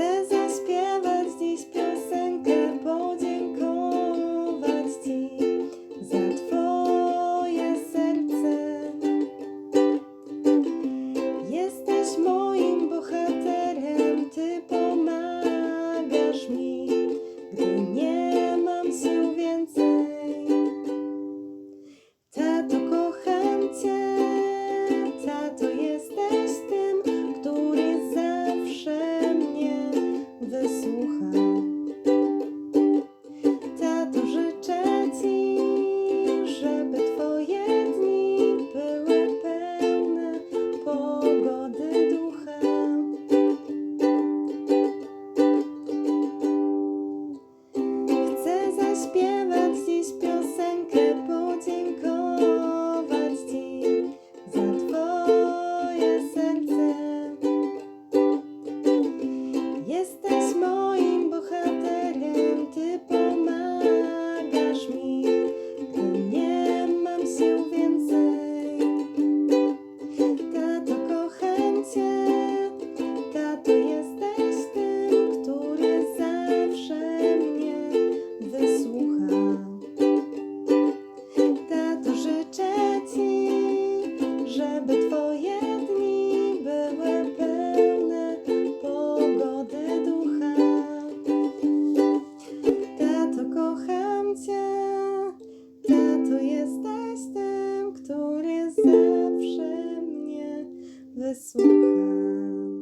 vezes naprawdę słucham.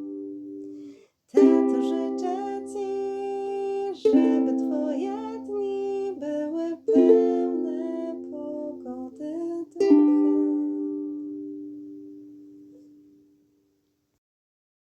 Tato życzę Ci, żeby